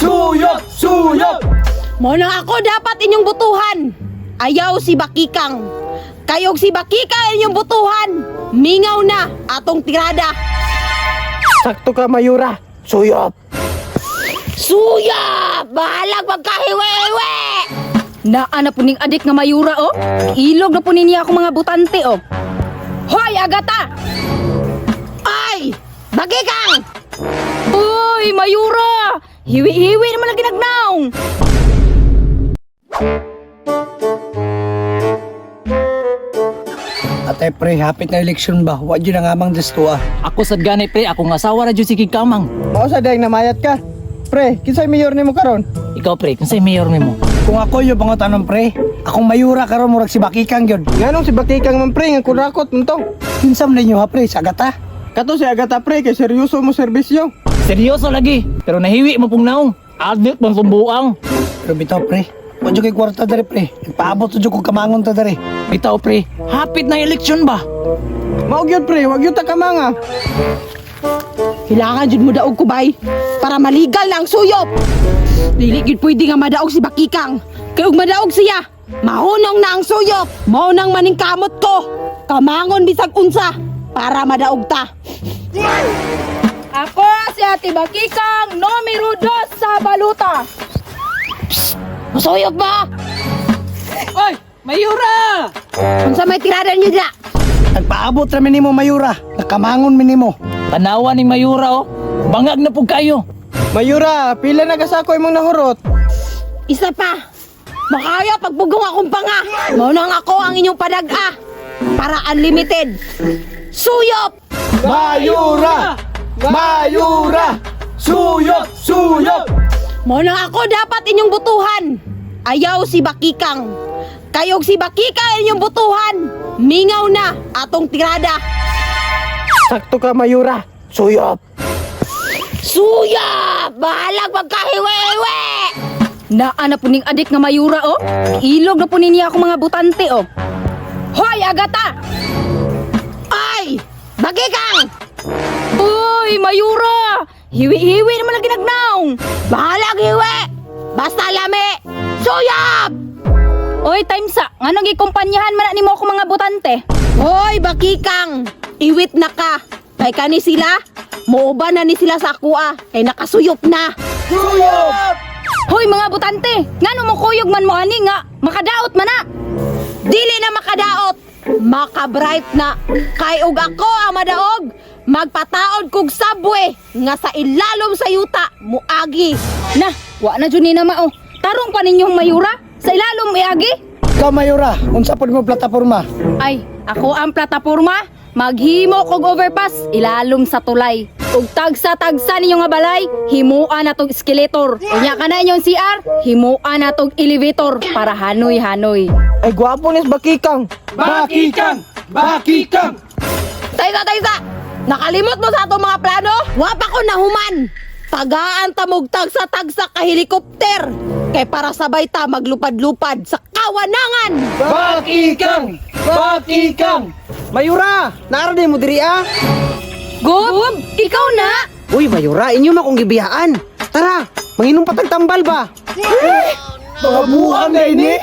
Suyot! Suyot! Mo na ako dapat inyong butuhan. Ayaw si Bakikang. Kayog si Bakikang inyong butuhan. Mingaw na atong tirada. Sakto ka, Mayura. Suyot! Suya! Bahalag magkahiwe-hiwe! Naa na po ning adik nga mayura oh. Ilog na po niya ako mga butante oh. Hoy, Agata! Ay! Bakikang! Hiwi-hiwi naman ang ginagnaong. Ate pre, hapit na eleksyon ba? Wa dyan ang amang desto ah. Ako sad gani pre, akong asawa ra jud si Kikamang. Mao sa dayang namayat ka. Pre, kinsay mayor nimo karon? Ikaw pre, kung say mayor nimo. Kung ako yung pangotanon pre, akong mayura karon murag si Bakikang gyud. Nganong si Bakikang man pre nga kurakot mo to? Kinsam ninyo ha pre, sa agata. Kato si Agata pre kay seryoso mo serbisyo. Seryoso lagi, pero nahiwi mo pong naong. Adit pang sumbuang. Pero bitaw pre, wa dyan kay kwarta dari pre. Nagpaabot sa dyan kong kamangon ta dari. Bitaw pre, hapit na eleksyon ba? Mao gyud pre, wag gyud ta kamanga. Kailangan jud mo daog kubay para maligal na ang suyop. Dili gid pwede nga madaog si Bakikang. Kayog madaog siya. Mahunong na ang suyop. Mao nang maningkamot ko. Kamangon bisag unsa para madaog ta. Ako si Ate Bakikang, numero dos sa baluta. Masuyop ba? Oy, mayura! Unsa may tirada niyo diya? Nagpaabot ramin nimo mayura. Nakamangon mi nimo. Tanawa ni mayura oh. Bangag na pug kayo. Mayura, pila na kasako imong nahurot. Isa pa. Makaya pagbugong akong panga. Mao nang ako ang inyong padag-a para unlimited. Suyop! Mayura! Mayura! Suyot! Suyot! Mo nang ako dapat inyong butuhan. Ayaw si Bakikang. Kayog si Bakikang inyong butuhan. Mingaw na atong tirada. Sakto ka, Mayura. Suyot! Suya! Bahalag magkahiwe-hiwe! Naa na po ning adik nga mayura oh. Ilog na po niya ako mga butante oh. Hoy, Agata! Ay! Bakikang! Uy, mayura! Hiwi-hiwi naman ang ginagnaong. Bahalag hiwe! Basta lami! Suyap! Oy, time sa, nganong gikumpanyahan man na nimo ako mga butante? Hoy, Bakikang! Iwit na ka! Kay kani sila, muuban na ni sila sa kuha, kay nakasuyop na! Hoy mga butante, ngano mo kuyog man mo ani nga makadaot man na. Dili na makadaot! Makabright na! Kay ug ako ang madaog! Magpataod kog subway nga sa ilalom sa yuta muagi! Na, wa na jud ni na mao. Tarong pa ninyong mayura sa ilalom iagi. Ikaw, Mayura. Unsa po mo plataporma? Ay, ako ang plataporma. Maghimo kog overpass ilalom sa tulay. Ug tagsa-tagsa ninyo nga balay, himuan na tog escalator. Unya ka na inyong CR, himuan na tog elevator para hanoy-hanoy. Ay gwapo ni si Bakikang. Bakikang! Bakikang! Taysa, taysa! Nakalimot mo sa atong mga plano? Wa pa ko nahuman! Tagaan ta mog tagsa tagsa ka helikopter kay para sabay ta maglupad-lupad sa kawanangan. Bakikang! Bakikang! Mayura, naara mo diri ah. Gob, ikaw na. Uy, Mayura, inyo na kong gibiyaan. Tara, manginom patag tambal ba? Mga buwan na ini!